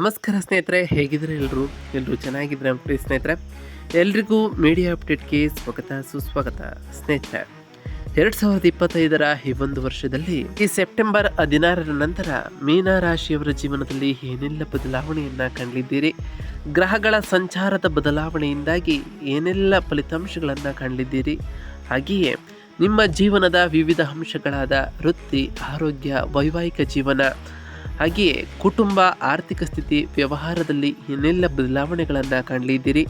ನಮಸ್ಕಾರ ಸ್ನೇಹಿತರೆ ಹೇಗಿದ್ರೆ ಎಲ್ಲರೂ ಎಲ್ಲರೂ ಚೆನ್ನಾಗಿದ್ರೆ ಪ್ಲೀಸ್ ಸ್ನೇಹಿತರೆ. ಎಲ್ರಿಗೂ ಮೀಡಿಯಾ ಅಪ್ಡೇಟ್ಗೆ ಸ್ವಾಗತ, ಸುಸ್ವಾಗತ ಸ್ನೇಹಿತರೆ. ಎರಡು ಸಾವಿರದ ಇಪ್ಪತ್ತೈದರ ಈ ಒಂದು ವರ್ಷದಲ್ಲಿ ಈ ಸೆಪ್ಟೆಂಬರ್ ಹದಿನಾರರ ನಂತರ ಮೀನಾ ರಾಶಿಯವರ ಜೀವನದಲ್ಲಿ ಏನೆಲ್ಲ ಬದಲಾವಣೆಯನ್ನು ಕಂಡಿದ್ದೀರಿ? ಗ್ರಹಗಳ ಸಂಚಾರದ ಬದಲಾವಣೆಯಿಂದಾಗಿ ಏನೆಲ್ಲ ಫಲಿತಾಂಶಗಳನ್ನು ಕಾಣಲಿದ್ದೀರಿ ಹಾಗೆಯೇ ನಿಮ್ಮ ಜೀವನದ ವಿವಿಧ ಅಂಶಗಳಾದ ವೃತ್ತಿ, ಆರೋಗ್ಯ, ವೈವಾಹಿಕ ಜೀವನ ಹಾಗೆಯೇ ಕುಟುಂಬ, ಆರ್ಥಿಕ ಸ್ಥಿತಿ, ವ್ಯವಹಾರದಲ್ಲಿ ಏನೆಲ್ಲ ಬದಲಾವಣೆಗಳನ್ನು ಕಾಣಲಿದ್ದೀರಿ?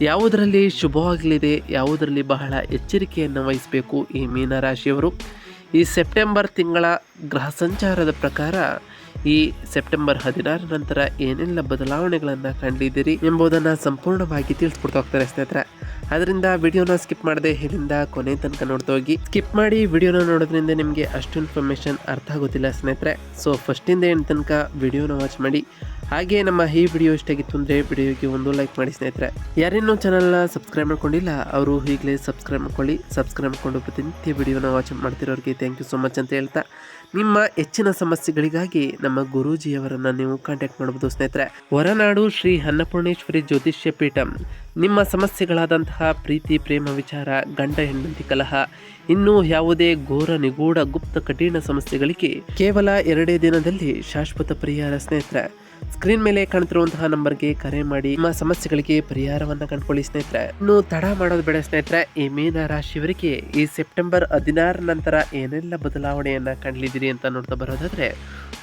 ಯಾವುದರಲ್ಲಿ ಶುಭವಾಗಲಿದೆ, ಯಾವುದರಲ್ಲಿ ಬಹಳ ಎಚ್ಚರಿಕೆಯನ್ನು ವಹಿಸಬೇಕು ಈ ಮೀನರಾಶಿಯವರು? ಈ ಸೆಪ್ಟೆಂಬರ್ ತಿಂಗಳ ಗ್ರಹ ಸಂಚಾರದ ಪ್ರಕಾರ ಈ ಸೆಪ್ಟೆಂಬರ್ ಹದಿನಾರ ನಂತರ ಏನೆಲ್ಲ ಬದಲಾವಣೆಗಳನ್ನು ಕಂಡಿದ್ದೀರಿ ಎಂಬುದನ್ನು ಸಂಪೂರ್ಣವಾಗಿ ತಿಳಿಸ್ಕೊಡ್ತಾ ಹೋಗ್ತಾರೆ ಸ್ನೇಹಿತರೆ. ಅದರಿಂದ ವಿಡಿಯೋನ ಸ್ಕಿಪ್ ಮಾಡದೆ ಇಲ್ಲಿಂದ ಕೊನೆ ತನಕ ನೋಡ್ತಾ ಹೋಗಿ. ಸ್ಕಿಪ್ ಮಾಡಿ ವಿಡಿಯೋನ ನೋಡೋದ್ರಿಂದ ನಿಮಗೆ ಅಷ್ಟು ಇನ್ಫಾರ್ಮೇಷನ್ ಅರ್ಥ ಆಗೋದಿಲ್ಲ ಸ್ನೇಹಿತರೆ. ಸೊ ಫಸ್ಟಿಂದ ಏನು ತನಕ ವಿಡಿಯೋನ ವಾಚ್ ಮಾಡಿ. ಹಾಗೆ ನಮ್ಮ ಈ ವಿಡಿಯೋ ಇಷ್ಟಾಗಿತ್ತು ಅಂದರೆ ವಿಡಿಯೋಗೆ ಒಂದು ಲೈಕ್ ಮಾಡಿ ಸ್ನೇಹಿತರೆ. ಯಾರಿನ್ನೂ ಚಾನಲ್ನ ಸಬ್ಸ್ಕ್ರೈಬ್ ಮಾಡ್ಕೊಂಡಿಲ್ಲ, ಅವರು ಈಗಲೇ ಸಬ್ಸ್ಕ್ರೈಬ್ ಮಾಡ್ಕೊಳ್ಳಿ. ಸಬ್ಸ್ಕ್ರೈಬ್ ಮಾಡ್ಕೊಂಡು ಪ್ರತಿನಿತ್ಯ ವಿಡಿಯೋನ ವಾಚ್ ಮಾಡ್ತಿರೋರಿಗೆ ಥ್ಯಾಂಕ್ ಯು ಸೊ ಮಚ್ ಅಂತ ಹೇಳ್ತಾ. ನಿಮ್ಮ ಹೆಚ್ಚಿನ ಸಮಸ್ಯೆಗಳಿಗಾಗಿ ನಮ್ಮ ಗುರೂಜಿಯವರನ್ನು ನೀವು ಕಾಂಟ್ಯಾಕ್ಟ್ ಮಾಡಬಹುದು ಸ್ನೇಹಿತರೆ. ಹೊರನಾಡು ಶ್ರೀ ಅನ್ನಪೂರ್ಣೇಶ್ವರಿ ಜ್ಯೋತಿಷ್ಯ ಪೀಠ. ನಿಮ್ಮ ಸಮಸ್ಯೆಗಳಾದಂತಹ ಪ್ರೀತಿ, ಪ್ರೇಮ, ವಿಚಾರ, ಗಂಡ, ಹೆಂಡತಿ, ಕಲಹ, ಇನ್ನೂ ಯಾವುದೇ ಘೋರ, ನಿಗೂಢ, ಗುಪ್ತ, ಕಠಿಣ ಸಮಸ್ಯೆಗಳಿಗೆ ಕೇವಲ ಎರಡೇ ದಿನದಲ್ಲಿ ಶಾಶ್ವತ ಪರಿಹಾರ ಸ್ನೇಹಿತರೆ. ಸ್ಕ್ರೀನ್ ಮೇಲೆ ಕಾಣ್ತಿರುವಂತಹ ನಂಬರ್ಗೆ ಕರೆ ಮಾಡಿ ನಿಮ್ಮ ಸಮಸ್ಯೆಗಳಿಗೆ ಪರಿಹಾರವನ್ನ ಕಂಡುಕೊಳ್ಳಿ ಸ್ನೇಹಿತರೆ. ಇನ್ನು ತಡ ಮಾಡೋದು ಬೇಡ ಸ್ನೇಹಿತರೆ. ಈ ಮೀನ ರಾಶಿಯವರಿಗೆ ಈ ಸೆಪ್ಟೆಂಬರ್ ಹದಿನಾರ ನಂತರ ಏನೆಲ್ಲ ಬದಲಾವಣೆಯನ್ನ ಕಂಡಿದ್ದೀರಿ ಅಂತ ನೋಡ್ತಾ ಬರೋದಾದ್ರೆ,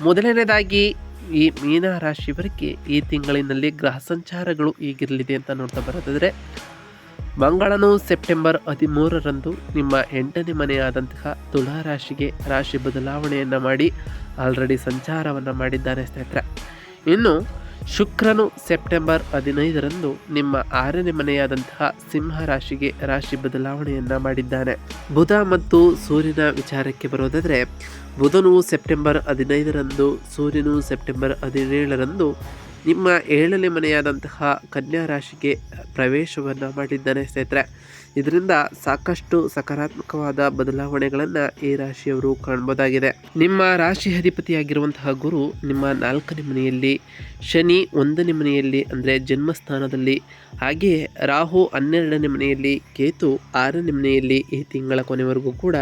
ಮೊದಲನೇದಾಗಿ ಈ ಮೀನ ರಾಶಿಯವರಿಗೆ ಈ ತಿಂಗಳಿನಲ್ಲಿ ಗ್ರಹ ಸಂಚಾರಗಳು ಈಗಿರಲಿದೆ ಅಂತ ನೋಡ್ತಾ ಬರೋದಾದ್ರೆ, ಮಂಗಳನು ಸೆಪ್ಟೆಂಬರ್ ಹದಿಮೂರರಂದು ನಿಮ್ಮ ಎಂಟನೇ ಮನೆಯಾದಂತಹ ತುಳಾ ರಾಶಿಗೆ ರಾಶಿ ಬದಲಾವಣೆಯನ್ನು ಮಾಡಿ ಆಲ್ರೆಡಿ ಸಂಚಾರವನ್ನು ಮಾಡಿದ್ದಾನೆ ಸ್ನೇಹಿತರೆ. ಇನ್ನು ಶುಕ್ರನು ಸೆಪ್ಟೆಂಬರ್ ಹದಿನೈದರಂದು ನಿಮ್ಮ ಆರನೇ ಮನೆಯಾದಂತಹ ಸಿಂಹ ರಾಶಿಗೆ ರಾಶಿ ಬದಲಾವಣೆಯನ್ನು ಮಾಡಿದ್ದಾನೆ. ಬುಧ ಮತ್ತು ಸೂರ್ಯನ ವಿಚಾರಕ್ಕೆ ಬರೋದಾದರೆ, ಬುಧನು ಸೆಪ್ಟೆಂಬರ್ ಹದಿನೈದರಂದು, ಸೂರ್ಯನು ಸೆಪ್ಟೆಂಬರ್ ಹದಿನೇಳರಂದು ನಿಮ್ಮ ಏಳನೇ ಮನೆಯಾದಂತಹ ಕನ್ಯಾ ರಾಶಿಗೆ ಪ್ರವೇಶವನ್ನು ಮಾಡಿದ್ದಾನೆ ಸ್ನೇಹಿತರೆ. ಇದರಿಂದ ಸಾಕಷ್ಟು ಸಕಾರಾತ್ಮಕವಾದ ಬದಲಾವಣೆಗಳನ್ನು ಈ ರಾಶಿಯವರು ಕಾಣ್ಬೋದಾಗಿದೆ. ನಿಮ್ಮ ರಾಶಿ ಅಧಿಪತಿಯಾಗಿರುವಂತಹ ಗುರು ನಿಮ್ಮ ನಾಲ್ಕನೇ ಮನೆಯಲ್ಲಿ, ಶನಿ ಒಂದನೇ ಮನೆಯಲ್ಲಿ ಅಂದರೆ ಜನ್ಮಸ್ಥಾನದಲ್ಲಿ ಹಾಗೆಯೇ ರಾಹು ಹನ್ನೆರಡನೇ ಮನೆಯಲ್ಲಿ, ಕೇತು ಆರನೇ ಮನೆಯಲ್ಲಿ ಈ ತಿಂಗಳ ಕೊನೆವರೆಗೂ ಕೂಡ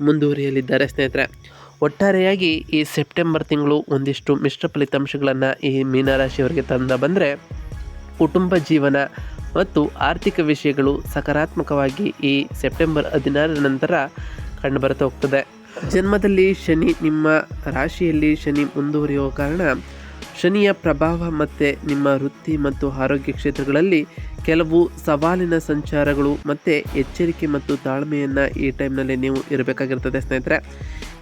ಮುಂದುವರಿಯಲಿದ್ದಾರೆ ಸ್ನೇಹಿತರೆ. ಒಟ್ಟಾರೆಯಾಗಿ ಈ ಸೆಪ್ಟೆಂಬರ್ ತಿಂಗಳು ಒಂದಿಷ್ಟು ಮಿಶ್ರ ಫಲಿತಾಂಶಗಳನ್ನು ಈ ಮೀನರಾಶಿಯವರಿಗೆ ತಂದ ಬಂದರೆ ಕುಟುಂಬ ಜೀವನ ಮತ್ತು ಆರ್ಥಿಕ ವಿಷಯಗಳು ಸಕಾರಾತ್ಮಕವಾಗಿ ಈ ಸೆಪ್ಟೆಂಬರ್ ಹದಿನಾರರ ನಂತರ ಕಂಡುಬರುತ್ತಾ ಹೋಗ್ತದೆ. ಜನ್ಮದಲ್ಲಿ ಶನಿ ನಿಮ್ಮ ರಾಶಿಯಲ್ಲಿ ಶನಿ ಮುಂದುವರಿಯುವ ಕಾರಣ ಶನಿಯ ಪ್ರಭಾವ ಮತ್ತು ನಿಮ್ಮ ವೃತ್ತಿ ಮತ್ತು ಆರೋಗ್ಯ ಕ್ಷೇತ್ರಗಳಲ್ಲಿ ಕೆಲವು ಸವಾಲಿನ ಸಂಚಾರಗಳು ಮತ್ತು ಎಚ್ಚರಿಕೆ ಮತ್ತು ತಾಳ್ಮೆಯನ್ನು ಈ ಟೈಮ್ನಲ್ಲಿ ನೀವು ಇರಬೇಕಾಗಿರ್ತದೆ ಸ್ನೇಹಿತರೆ.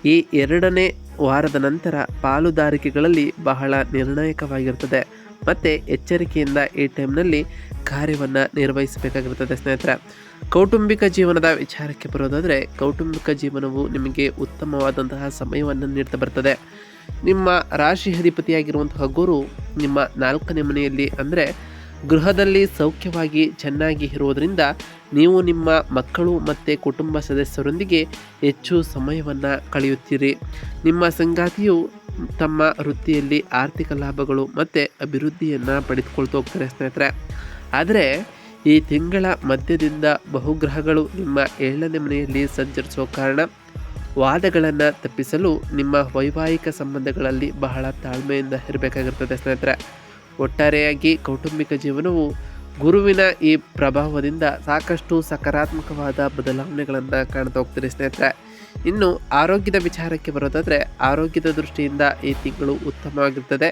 ಈ ಎರಡನೇ ವಾರದ ನಂತರ ಪಾಲುದಾರಿಕೆಗಳಲ್ಲಿ ಬಹಳ ನಿರ್ಣಾಯಕವಾಗಿರ್ತದೆ ಮತ್ತು ಎಚ್ಚರಿಕೆಯಿಂದ ಈ ಟೈಮ್ನಲ್ಲಿ ಕಾರ್ಯವನ್ನು ನಿರ್ವಹಿಸಬೇಕಾಗಿರ್ತದೆ ಸ್ನೇಹಿತರೆ. ಕೌಟುಂಬಿಕ ಜೀವನದ ವಿಚಾರಕ್ಕೆ ಬರೋದಾದರೆ, ಕೌಟುಂಬಿಕ ಜೀವನವು ನಿಮಗೆ ಉತ್ತಮವಾದಂತಹ ಸಮಯವನ್ನು ನೀಡ್ತಾ ಬರ್ತದೆ. ನಿಮ್ಮ ರಾಶಿ ಅಧಿಪತಿಯಾಗಿರುವಂತಹ ಗುರು ನಿಮ್ಮ ನಾಲ್ಕನೇ ಮನೆಯಲ್ಲಿ ಅಂದರೆ ಗೃಹದಲ್ಲಿ ಸೌಖ್ಯವಾಗಿ ಚೆನ್ನಾಗಿ ಇರುವುದರಿಂದ ನೀವು ನಿಮ್ಮ ಮಕ್ಕಳು ಮತ್ತು ಕುಟುಂಬ ಸದಸ್ಯರೊಂದಿಗೆ ಹೆಚ್ಚು ಸಮಯವನ್ನು ಕಳೆಯುತ್ತೀರಿ. ನಿಮ್ಮ ಸಂಗಾತಿಯು ತಮ್ಮ ವೃತ್ತಿಯಲ್ಲಿ ಆರ್ಥಿಕ ಲಾಭಗಳು ಮತ್ತು ಅಭಿವೃದ್ಧಿಯನ್ನು ಪಡೆದುಕೊಳ್ತಾ ಹೋಗ್ತಾರೆ ಸ್ನೇಹಿತರೆ. ಆದರೆ ಈ ತಿಂಗಳ ಮಧ್ಯದಿಂದ ಬಹುಗ್ರಹಗಳು ನಿಮ್ಮ ಏಳನೇ ಮನೆಯಲ್ಲಿ ಸಂಚರಿಸುವ ಕಾರಣ ವಾದಗಳನ್ನು ತಪ್ಪಿಸಲು ನಿಮ್ಮ ವೈವಾಹಿಕ ಸಂಬಂಧಗಳಲ್ಲಿ ಬಹಳ ತಾಳ್ಮೆಯಿಂದ ಇರಬೇಕಾಗಿರ್ತದೆ ಸ್ನೇಹಿತರೆ. ಒಟ್ಟಾರೆಯಾಗಿ ಕೌಟುಂಬಿಕ ಜೀವನವು ಗುರುವಿನ ಈ ಪ್ರಭಾವದಿಂದ ಸಾಕಷ್ಟು ಸಕಾರಾತ್ಮಕವಾದ ಬದಲಾವಣೆಗಳನ್ನು ಕಾಣ್ತಾ ಹೋಗ್ತೀರಿ ಸ್ನೇಹಿತರೆ. ಇನ್ನು ಆರೋಗ್ಯದ ವಿಚಾರಕ್ಕೆ ಬರೋದಾದರೆ ಆರೋಗ್ಯದ ದೃಷ್ಟಿಯಿಂದ ಈ ತಿಂಗಳು ಉತ್ತಮವಾಗಿರ್ತದೆ.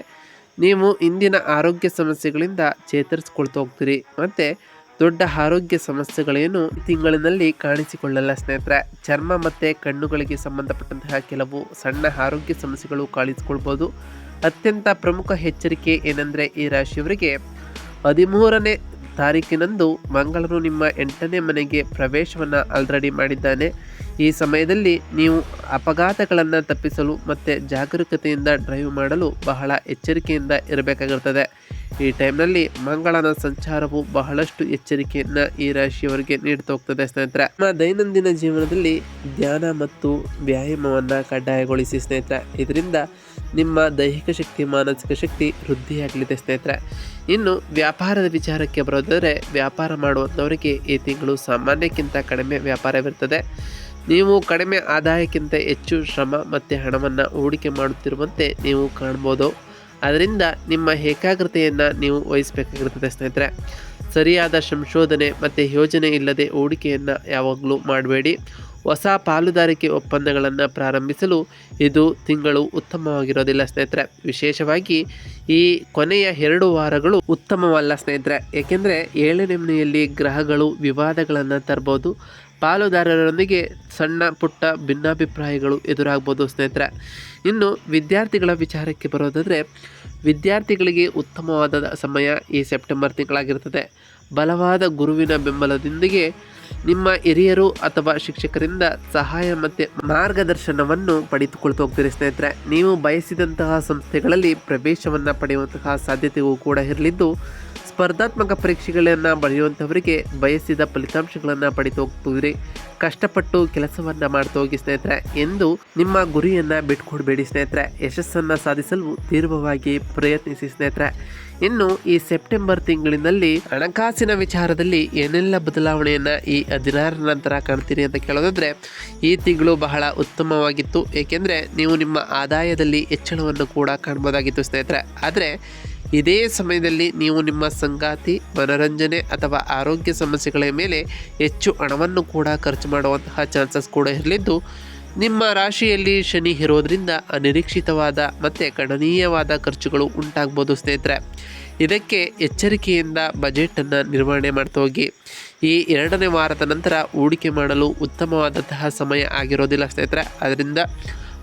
ನೀವು ಇಂದಿನ ಆರೋಗ್ಯ ಸಮಸ್ಯೆಗಳಿಂದ ಚೇತರಿಸ್ಕೊಳ್ತಾ ಹೋಗ್ತೀರಿ. ಮತ್ತು ದೊಡ್ಡ ಆರೋಗ್ಯ ಸಮಸ್ಯೆಗಳೇನು ತಿಂಗಳಿನಲ್ಲಿ ಕಾಣಿಸಿಕೊಳ್ಳಲ್ಲ ಸ್ನೇಹಿತರೆ. ಚರ್ಮ ಮತ್ತು ಕಣ್ಣುಗಳಿಗೆ ಸಂಬಂಧಪಟ್ಟಂತಹ ಕೆಲವು ಸಣ್ಣ ಆರೋಗ್ಯ ಸಮಸ್ಯೆಗಳು ಕಾಣಿಸಿಕೊಳ್ಬೋದು. ಅತ್ಯಂತ ಪ್ರಮುಖ ಎಚ್ಚರಿಕೆ ಏನೆಂದರೆ ಈ ರಾಶಿಯವರಿಗೆ ಹದಿಮೂರನೇ ತಾರೀಕಿನಂದು ಮಂಗಳನು ನಿಮ್ಮ ಎಂಟನೇ ಮನೆಗೆ ಪ್ರವೇಶವನ್ನು ಆಲ್ರೆಡಿ ಮಾಡಿದ್ದಾನೆ. ಈ ಸಮಯದಲ್ಲಿ ನೀವು ಅಪಘಾತಗಳನ್ನು ತಪ್ಪಿಸಲು ಮತ್ತು ಜಾಗರೂಕತೆಯಿಂದ ಡ್ರೈವ್ ಮಾಡಲು ಬಹಳ ಎಚ್ಚರಿಕೆಯಿಂದ ಇರಬೇಕಾಗಿರ್ತದೆ. ಈ ಟೈಮ್ನಲ್ಲಿ ಮಂಗಳನ ಸಂಚಾರವು ಬಹಳಷ್ಟು ಎಚ್ಚರಿಕೆಯನ್ನ ಈ ರಾಶಿಯವರಿಗೆ ನೀಡ್ತಾ ಹೋಗ್ತದೆ ಸ್ನೇಹಿತರೆ. ನಮ್ಮ ದೈನಂದಿನ ಜೀವನದಲ್ಲಿ ಧ್ಯಾನ ಮತ್ತು ವ್ಯಾಯಾಮವನ್ನ ಕಡ್ಡಾಯಗೊಳಿಸಿ ಸ್ನೇಹಿತರೆ. ಇದರಿಂದ ನಿಮ್ಮ ದೈಹಿಕ ಶಕ್ತಿ, ಮಾನಸಿಕ ಶಕ್ತಿ ವೃದ್ಧಿಯಾಗಲಿದೆ ಸ್ನೇಹಿತರೆ. ಇನ್ನು ವ್ಯಾಪಾರದ ವಿಚಾರಕ್ಕೆ ಬರೋದಾದರೆ ವ್ಯಾಪಾರ ಮಾಡುವಂಥವರಿಗೆ ಈ ತಿಂಗಳು ಸಾಮಾನ್ಯಕ್ಕಿಂತ ಕಡಿಮೆ ವ್ಯಾಪಾರವಿರ್ತದೆ. ನೀವು ಕಡಿಮೆ ಆದಾಯಕ್ಕಿಂತ ಹೆಚ್ಚು ಶ್ರಮ ಮತ್ತು ಹಣವನ್ನು ಹೂಡಿಕೆ ಮಾಡುತ್ತಿರುವಂತೆ ನೀವು ಕಾಣ್ಬೋದು. ಅದರಿಂದ ನಿಮ್ಮ ಏಕಾಗ್ರತೆಯನ್ನು ನೀವು ವಹಿಸಬೇಕಾಗಿರ್ತದೆ ಸ್ನೇಹಿತರೆ. ಸರಿಯಾದ ಸಂಶೋಧನೆ ಮತ್ತು ಯೋಜನೆ ಇಲ್ಲದೆ ಹೂಡಿಕೆಯನ್ನು ಯಾವಾಗಲೂ ಮಾಡಬೇಡಿ. ಹೊಸ ಪಾಲುದಾರಿಕೆ ಒಪ್ಪಂದಗಳನ್ನು ಪ್ರಾರಂಭಿಸಲು ಇದು ತಿಂಗಳು ಉತ್ತಮವಾಗಿರೋದಿಲ್ಲ ಸ್ನೇಹಿತರೆ. ವಿಶೇಷವಾಗಿ ಈ ಕೊನೆಯ ಎರಡು ವಾರಗಳು ಉತ್ತಮವಲ್ಲ ಸ್ನೇಹಿತರೆ. ಏಕೆಂದರೆ ಏಳನೇ ಮನೆಯಲ್ಲಿ ಗ್ರಹಗಳು ವಿವಾದಗಳನ್ನು ತರ್ಬೋದು. ಪಾಲುದಾರರೊಂದಿಗೆ ಸಣ್ಣ ಪುಟ್ಟ ಭಿನ್ನಾಭಿಪ್ರಾಯಗಳು ಎದುರಾಗ್ಬೋದು ಸ್ನೇಹಿತರೆ. ಇನ್ನು ವಿದ್ಯಾರ್ಥಿಗಳ ವಿಚಾರಕ್ಕೆ ಬರೋದಾದರೆ, ವಿದ್ಯಾರ್ಥಿಗಳಿಗೆ ಉತ್ತಮವಾದ ಸಮಯ ಈ ಸೆಪ್ಟೆಂಬರ್ ತಿಂಗಳಾಗಿರ್ತದೆ ಬಲವಾದ ಗುರುವಿನ ಬೆಂಬಲದೊಂದಿಗೆ ನಿಮ್ಮ ಹಿರಿಯರು ಅಥವಾ ಶಿಕ್ಷಕರಿಂದ ಸಹಾಯ ಮತ್ತು ಮಾರ್ಗದರ್ಶನವನ್ನು ಪಡೆದುಕೊಳ್ತಾ ಹೋಗ್ತೀರಿ ಸ್ನೇಹಿತರೆ. ನೀವು ಬಯಸಿದಂತಹ ಸಂಸ್ಥೆಗಳಲ್ಲಿ ಪ್ರವೇಶವನ್ನು ಪಡೆಯುವಂತಹ ಸಾಧ್ಯತೆಯೂ ಕೂಡ ಇರಲಿದ್ದು ಸ್ಪರ್ಧಾತ್ಮಕ ಪರೀಕ್ಷೆಗಳನ್ನು ಬರೆಯುವಂಥವರಿಗೆ ಬಯಸಿದ ಫಲಿತಾಂಶಗಳನ್ನು ಪಡೆದು ಹೋಗ್ತಿದ್ರಿ ಕಷ್ಟಪಟ್ಟು ಕೆಲಸವನ್ನು ಮಾಡ್ತಾ ಹೋಗಿ ಸ್ನೇಹಿತರೆ, ಎಂದು ನಿಮ್ಮ ಗುರಿಯನ್ನು ಬಿಟ್ಕೊಡ್ಬೇಡಿ ಸ್ನೇಹಿತರೆ. ಯಶಸ್ಸನ್ನು ಸಾಧಿಸಲು ತೀವ್ರವಾಗಿ ಪ್ರಯತ್ನಿಸಿ ಸ್ನೇಹಿತರೆ. ಇನ್ನು ಈ ಸೆಪ್ಟೆಂಬರ್ ತಿಂಗಳಿನಲ್ಲಿ ಹಣಕಾಸಿನ ವಿಚಾರದಲ್ಲಿ ಏನೆಲ್ಲ ಬದಲಾವಣೆಯನ್ನು ಈ ಹದಿನಾರರ ನಂತರ ಕಾಣ್ತೀರಿ ಅಂತ ಕೇಳೋದಾದರೆ, ಈ ತಿಂಗಳು ಬಹಳ ಉತ್ತಮವಾಗಿತ್ತು. ಏಕೆಂದರೆ, ನೀವು ನಿಮ್ಮ ಆದಾಯದಲ್ಲಿ ಹೆಚ್ಚಳವನ್ನು ಕೂಡ ಕಾಣ್ಬೋದಾಗಿತ್ತು ಸ್ನೇಹಿತರೆ. ಆದರೆ ಇದೇ ಸಮಯದಲ್ಲಿ ನೀವು ನಿಮ್ಮ ಸಂಗಾತಿ, ಮನರಂಜನೆ ಅಥವಾ ಆರೋಗ್ಯ ಸಮಸ್ಯೆಗಳ ಮೇಲೆ ಹೆಚ್ಚು ಹಣವನ್ನು ಕೂಡ ಖರ್ಚು ಮಾಡುವಂತಹ ಚಾನ್ಸಸ್ ಕೂಡ ಇರಲಿದ್ದು, ನಿಮ್ಮ ರಾಶಿಯಲ್ಲಿ ಶನಿ ಇರೋದರಿಂದ ಅನಿರೀಕ್ಷಿತವಾದ ಮತ್ತು ಗಣನೀಯವಾದ ಖರ್ಚುಗಳು ಉಂಟಾಗ್ಬೋದು ಸ್ನೇಹಿತರೆ. ಇದಕ್ಕೆ ಎಚ್ಚರಿಕೆಯಿಂದ ಬಜೆಟನ್ನು ನಿರ್ವಹಣೆ ಮಾಡ್ತಾ ಹೋಗಿ. ಈ ಎರಡನೇ ವಾರದ ನಂತರ ಹೂಡಿಕೆ ಮಾಡಲು ಉತ್ತಮವಾದಂತಹ ಸಮಯ ಆಗಿರೋದಿಲ್ಲ ಸ್ನೇಹಿತರೆ. ಅದರಿಂದ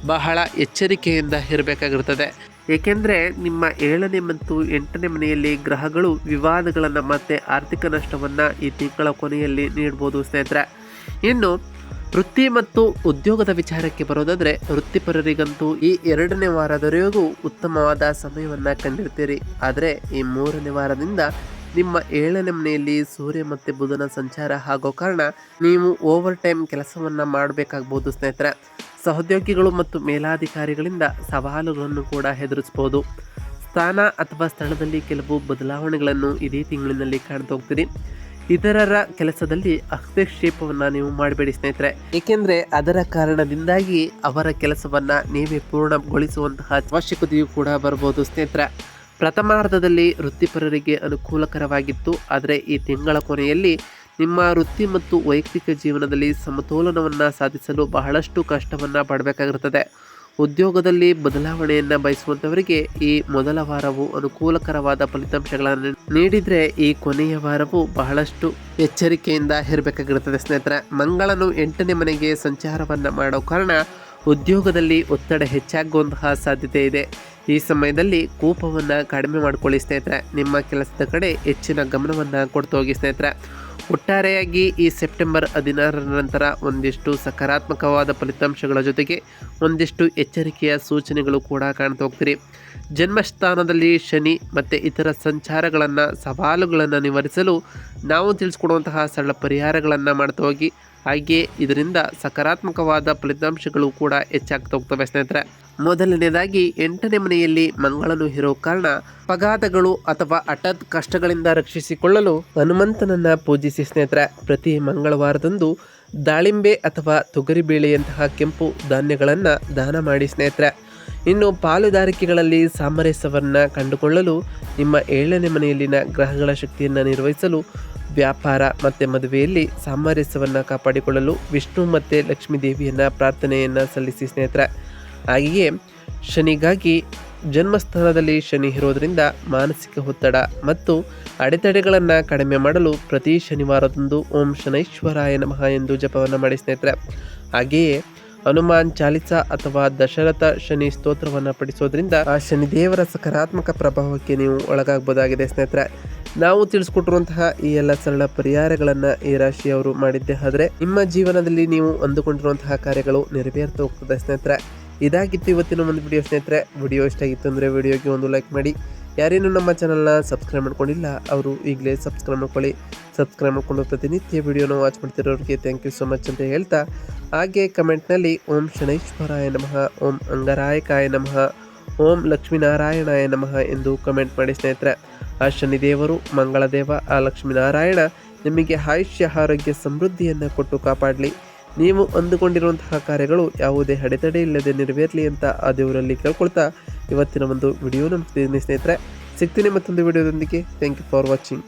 ಬಹಳ ಎಚ್ಚರಿಕೆಯಿಂದ ಇರಬೇಕಾಗಿರ್ತದೆ. ಏಕೆಂದರೆ ನಿಮ್ಮ ಏಳನೇ ಮತ್ತು ಎಂಟನೇ ಮನೆಯಲ್ಲಿ ಗ್ರಹಗಳು, ವಿವಾದಗಳನ್ನು ಮತ್ತು ಆರ್ಥಿಕ ನಷ್ಟವನ್ನು ಈ ತಿಂಗಳ ಕೊನೆಯಲ್ಲಿ ನೀಡ್ಬೋದು ಸ್ನೇಹಿತರೆ. ಇನ್ನು ವೃತ್ತಿ ಮತ್ತು ಉದ್ಯೋಗದ ವಿಚಾರಕ್ಕೆ ಬರೋದಾದರೆ, ವೃತ್ತಿಪರರಿಗಂತೂ ಈ ಎರಡನೇ ವಾರದವರೆಗೂ ಉತ್ತಮವಾದ ಸಮಯವನ್ನು ಕಂಡಿರ್ತೀರಿ. ಆದರೆ ಈ ಮೂರನೇ ವಾರದಿಂದ ನಿಮ್ಮ ಏಳನೇ ಮನೆಯಲ್ಲಿ ಸೂರ್ಯ ಮತ್ತು ಬುಧನ ಸಂಚಾರ ಆಗೋ ಕಾರಣ ನೀವು ಓವರ್ ಟೈಮ್ ಕೆಲಸವನ್ನು ಮಾಡಬೇಕಾಗ್ಬೋದು ಸ್ನೇಹಿತರೆ. ಸಹೋದ್ಯೋಗಿಗಳು ಮತ್ತು ಮೇಲಾಧಿಕಾರಿಗಳಿಂದ ಸವಾಲುಗಳನ್ನು ಕೂಡ ಎದುರಿಸ್ಬೋದು ಸ್ಥಾನ ಅಥವಾ ಸ್ಥಳದಲ್ಲಿ ಕೆಲವು ಬದಲಾವಣೆಗಳನ್ನು ಇದೇ ತಿಂಗಳಿನಲ್ಲಿ ಕಾಣ್ತಾ ಹೋಗ್ತೀರಿ ಇತರರ ಕೆಲಸದಲ್ಲಿ ಹಸ್ತಕ್ಷೇಪವನ್ನು ನೀವು ಮಾಡಬೇಡಿ ಸ್ನೇಹಿತರೆ. ಏಕೆಂದರೆ ಅದರ ಕಾರಣದಿಂದಾಗಿ ಅವರ ಕೆಲಸವನ್ನು ನೀವೇ ಪೂರ್ಣಗೊಳಿಸುವಂತಹ ಅವಶ್ಯಕತೆಯು ಕೂಡ ಬರ್ಬೋದು ಸ್ನೇಹಿತರೆ. ಪ್ರಥಮಾರ್ಧದಲ್ಲಿ ವೃತ್ತಿಪರರಿಗೆ ಅನುಕೂಲಕರವಾಗಿತ್ತು. ಆದರೆ ಈ ತಿಂಗಳ ಕೊನೆಯಲ್ಲಿ ನಿಮ್ಮ ವೃತ್ತಿ ಮತ್ತು ವೈಯಕ್ತಿಕ ಜೀವನದಲ್ಲಿ ಸಮತೋಲನವನ್ನು ಸಾಧಿಸಲು ಬಹಳಷ್ಟು ಕಷ್ಟವನ್ನು ಪಡಬೇಕಾಗಿರುತ್ತದೆ ಉದ್ಯೋಗದಲ್ಲಿ ಬದಲಾವಣೆಯನ್ನು ಬಯಸುವಂಥವರಿಗೆ ಈ ಮೊದಲ ವಾರವು ಅನುಕೂಲಕರವಾದ ಫಲಿತಾಂಶಗಳನ್ನು ನೀಡಿದರೆ ಈ ಕೊನೆಯ ವಾರವು ಬಹಳಷ್ಟು ಎಚ್ಚರಿಕೆಯಿಂದ ಇರಬೇಕಾಗಿರುತ್ತದೆ ಸ್ನೇಹಿತರೆ. ಮಂಗಳನು ಎಂಟನೇ ಮನೆಗೆ ಸಂಚಾರವನ್ನು ಮಾಡೋ ಕಾರಣ ಉದ್ಯೋಗದಲ್ಲಿ ಒತ್ತಡ ಹೆಚ್ಚಾಗುವಂತಹ ಸಾಧ್ಯತೆ ಇದೆ. ಈ ಸಮಯದಲ್ಲಿ ಕೋಪವನ್ನು ಕಡಿಮೆ ಮಾಡಿಕೊಳ್ಳಿ ಸ್ನೇಹಿತರೆ. ನಿಮ್ಮ ಕೆಲಸದ ಕಡೆ ಹೆಚ್ಚಿನ ಗಮನವನ್ನು ಕೊಡ್ತಾ ಹೋಗಿ ಸ್ನೇಹಿತರೆ. ಒಟ್ಟಾರೆಯಾಗಿ ಈ ಸೆಪ್ಟೆಂಬರ್ ಹದಿನಾರರ ನಂತರ ಒಂದಿಷ್ಟು ಸಕಾರಾತ್ಮಕವಾದ ಫಲಿತಾಂಶಗಳ ಜೊತೆಗೆ ಒಂದಿಷ್ಟು ಎಚ್ಚರಿಕೆಯ ಸೂಚನೆಗಳು ಕೂಡ ಕಾಣ್ತಾ ಹೋಗ್ತೀರಿ. ಜನ್ಮಸ್ಥಾನದಲ್ಲಿ ಶನಿ ಮತ್ತು ಇತರ ಸಂಚಾರಗಳನ್ನು ಸವಾಲುಗಳನ್ನು ನಿವಾರಿಸಲು ನಾವು ತಿಳಿಸ್ಕೊಡುವಂತಹ ಸರಳ ಪರಿಹಾರಗಳನ್ನು ಮಾಡ್ತಾ ಹೋಗಿ ಹಾಗೆಯೇ ಇದರಿಂದ ಸಕಾರಾತ್ಮಕವಾದ ಫಲಿತಾಂಶಗಳು ಕೂಡ ಹೆಚ್ಚಾಗ್ತಾ ಹೋಗ್ತವೆ ಸ್ನೇಹಿತರೆ. ಮೊದಲನೇದಾಗಿ ಎಂಟನೇ ಮನೆಯಲ್ಲಿ ಮಂಗಳನು ಇರೋ ಕಾರಣ ಪಗಾದಗಳು ಅಥವಾ ಹಠಾತ್ ಕಷ್ಟಗಳಿಂದ ರಕ್ಷಿಸಿಕೊಳ್ಳಲು ಹನುಮಂತನನ್ನ ಪೂಜಿಸಿ ಸ್ನೇಹಿತರೆ, ಪ್ರತಿ ಮಂಗಳವಾರದಂದು ದಾಳಿಂಬೆ ಅಥವಾ ತೊಗರಿಬೇಳೆಯಂತಹ ಕೆಂಪು ಧಾನ್ಯಗಳನ್ನು ದಾನ ಮಾಡಿ ಸ್ನೇಹಿತರೆ. ಇನ್ನು ಪಾಲುದಾರಿಕೆಗಳಲ್ಲಿ ಸಾಮರಸ್ಯವನ್ನು ಕಂಡುಕೊಳ್ಳಲು ನಿಮ್ಮ ಏಳನೇ ಮನೆಯಲ್ಲಿನ ಗ್ರಹಗಳ ಶಕ್ತಿಯನ್ನು ನಿರ್ವಹಿಸಲು ವ್ಯಾಪಾರ ಮತ್ತು ಮದುವೆಯಲ್ಲಿ ಸಾಮರಸ್ಯವನ್ನು ಕಾಪಾಡಿಕೊಳ್ಳಲು ವಿಷ್ಣು ಮತ್ತು ಲಕ್ಷ್ಮೀ ದೇವಿಯನ್ನು ಪ್ರಾರ್ಥನೆಯನ್ನು ಸಲ್ಲಿಸಿ ಸ್ನೇಹಿತರೆ. ಹಾಗೆಯೇ ಶನಿಗಾಗಿ ಜನ್ಮಸ್ಥಾನದಲ್ಲಿ ಶನಿ ಇರೋದರಿಂದ ಮಾನಸಿಕ ಒತ್ತಡ ಮತ್ತು ಅಡೆತಡೆಗಳನ್ನು ಕಡಿಮೆ ಮಾಡಲು ಪ್ರತಿ ಶನಿವಾರದಂದು ಓಂ ಶನೈಶ್ವರಾಯ ನಮಃ ಎಂದು ಜಪವನ್ನು ಮಾಡಿ ಸ್ನೇಹಿತರೆ. ಹಾಗೆಯೇ ಹನುಮಾನ್ ಚಾಲಿಸ ಅಥವಾ ದಶರಥ ಶನಿ ಸ್ತೋತ್ರವನ್ನು ಪಡಿಸೋದ್ರಿಂದ ಆ ಶನಿದೇವರ ಸಕಾರಾತ್ಮಕ ಪ್ರಭಾವಕ್ಕೆ ನೀವು ಒಳಗಾಗಬಹುದಾಗಿದೆ ಸ್ನೇಹಿತರೆ. ನಾವು ತಿಳಿಸ್ಕೊಟ್ಟಿರುವಂತಹ ಈ ಎಲ್ಲ ಸರಳ ಪರಿಹಾರಗಳನ್ನು ಈ ರಾಶಿಯವರು ಮಾಡಿದ್ದೆ. ಆದ್ರೆ ನಿಮ್ಮ ಜೀವನದಲ್ಲಿ ನೀವು ಅಂದುಕೊಂಡಿರುವಂತಹ ಕಾರ್ಯಗಳು ನೆರವೇರ್ತಾ ಹೋಗ್ತದೆ ಸ್ನೇಹಿತರೆ. ಇದಾಗಿತ್ತು ಇವತ್ತಿನ ಒಂದು ವಿಡಿಯೋ ಸ್ನೇಹಿತರೆ. ವಿಡಿಯೋ ಇಷ್ಟ ಆಗಿತ್ತು ಅಂದರೆ ವಿಡಿಯೋಗೆ ಒಂದು ಲೈಕ್ ಮಾಡಿ. ಯಾರೇನು ನಮ್ಮ ಚಾನಲ್ನ ಸಬ್ಸ್ಕ್ರೈಬ್ ಮಾಡ್ಕೊಂಡಿಲ್ಲ, ಅವರು ಈಗಲೇ ಸಬ್ಸ್ಕ್ರೈಬ್ ಮಾಡ್ಕೊಳ್ಳಿ. ಸಬ್ಸ್ಕ್ರೈಬ್ ಮಾಡ್ಕೊಂಡು ಪ್ರತಿನಿತ್ಯ ವಿಡಿಯೋನ ವಾಚ್ ಮಾಡ್ತಿರೋರಿಗೆ ಥ್ಯಾಂಕ್ ಯು ಸೊ ಮಚ್ ಅಂತ ಹೇಳ್ತಾ. ಹಾಗೆ ಕಮೆಂಟ್ನಲ್ಲಿ ಓಂ ಶನೈಶ್ವರಾಯ ನಮಃ, ಓಂ ಅಂಗರಾಯಕಾಯ ನಮಃ. ಓಂ ಲಕ್ಷ್ಮೀನಾರಾಯಣಾಯ ನಮಃ ಎಂದು ಕಮೆಂಟ್ ಮಾಡಿ ಸ್ನೇಹಿತರೆ. ಆ ಶನಿದೇವರು, ಮಂಗಳದೇವ, ಆ ಲಕ್ಷ್ಮೀನಾರಾಯಣ ನಿಮಗೆ ಆಯುಷ್ಯ, ಆರೋಗ್ಯ, ಸಮೃದ್ಧಿಯನ್ನು ಕೊಟ್ಟು ಕಾಪಾಡಲಿ. ನೀವು ಅಂದುಕೊಂಡಿರುವಂತಹ ಕಾರ್ಯಗಳು ಯಾವುದೇ ಅಡೆತಡೆ ಇಲ್ಲದೆ ನೆರವೇರಲಿ ಅಂತ ಆ ದೇವರಲ್ಲಿ ಕೇಳ್ಕೊಳ್ತಾ ಇವತ್ತಿನ ಒಂದು ವಿಡಿಯೋ ಮುಗಿಸ್ತಿದ್ದೀನಿ ಸ್ನೇಹಿತರೆ. ಸಿಗ್ತೀನಿ ಮತ್ತೊಂದು ವಿಡಿಯೋದೊಂದಿಗೆ ಥ್ಯಾಂಕ್ ಯು ಫಾರ್ ವಾಚಿಂಗ್